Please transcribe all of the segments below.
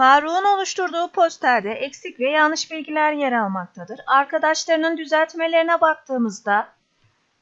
Faruk'un oluşturduğu posterde eksik ve yanlış bilgiler yer almaktadır. Arkadaşlarının düzeltmelerine baktığımızda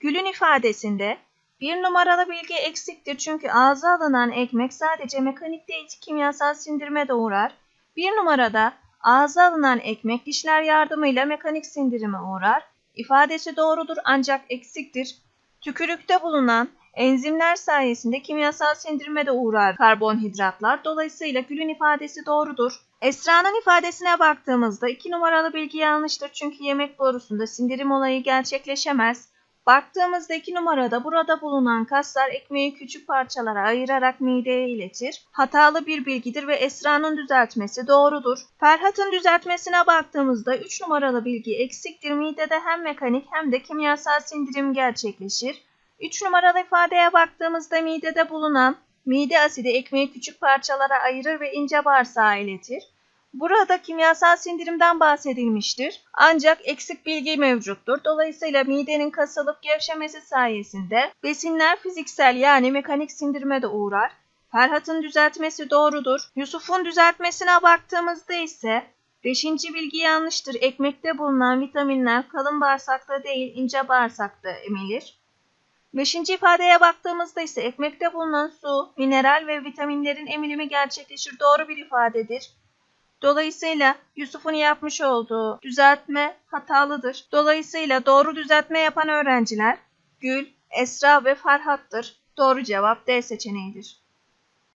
Gül'ün ifadesinde bir numaralı bilgi eksiktir çünkü ağza alınan ekmek sadece mekanik değil kimyasal sindirime de uğrar. Bir numarada ağza alınan ekmek dişler yardımıyla mekanik sindirime uğrar. İfadesi doğrudur ancak eksiktir. Tükürükte bulunan enzimler sayesinde kimyasal sindirime de uğrar karbonhidratlar. Dolayısıyla Gül'ün ifadesi doğrudur. Esra'nın ifadesine baktığımızda iki numaralı bilgi yanlıştır çünkü yemek borusunda sindirim olayı gerçekleşemez. Baktığımızda iki numarada burada bulunan kaslar ekmeği küçük parçalara ayırarak mideye iletir. Hatalı bir bilgidir ve Esra'nın düzeltmesi doğrudur. Ferhat'ın düzeltmesine baktığımızda 3 numaralı bilgi eksiktir. Midede hem mekanik hem de kimyasal sindirim gerçekleşir. 3 numaralı ifadeye baktığımızda midede bulunan mide asidi ekmeği küçük parçalara ayırır ve ince bağırsağa iletir. Burada kimyasal sindirimden bahsedilmiştir. Ancak eksik bilgi mevcuttur. Dolayısıyla midenin kasılıp gevşemesi sayesinde besinler fiziksel yani mekanik sindirime de uğrar. Ferhat'ın düzeltmesi doğrudur. Yusuf'un düzeltmesine baktığımızda ise beşinci bilgi yanlıştır. Ekmekte bulunan vitaminler kalın bağırsakta değil ince bağırsakta emilir. Beşinci ifadeye baktığımızda ise ekmekte bulunan su, mineral ve vitaminlerin emilimi gerçekleşir. Doğru bir ifadedir. Dolayısıyla Yusuf'un yapmış olduğu düzeltme hatalıdır. Dolayısıyla doğru düzeltme yapan öğrenciler Gül, Esra ve Ferhat'tır. Doğru cevap D seçeneğidir.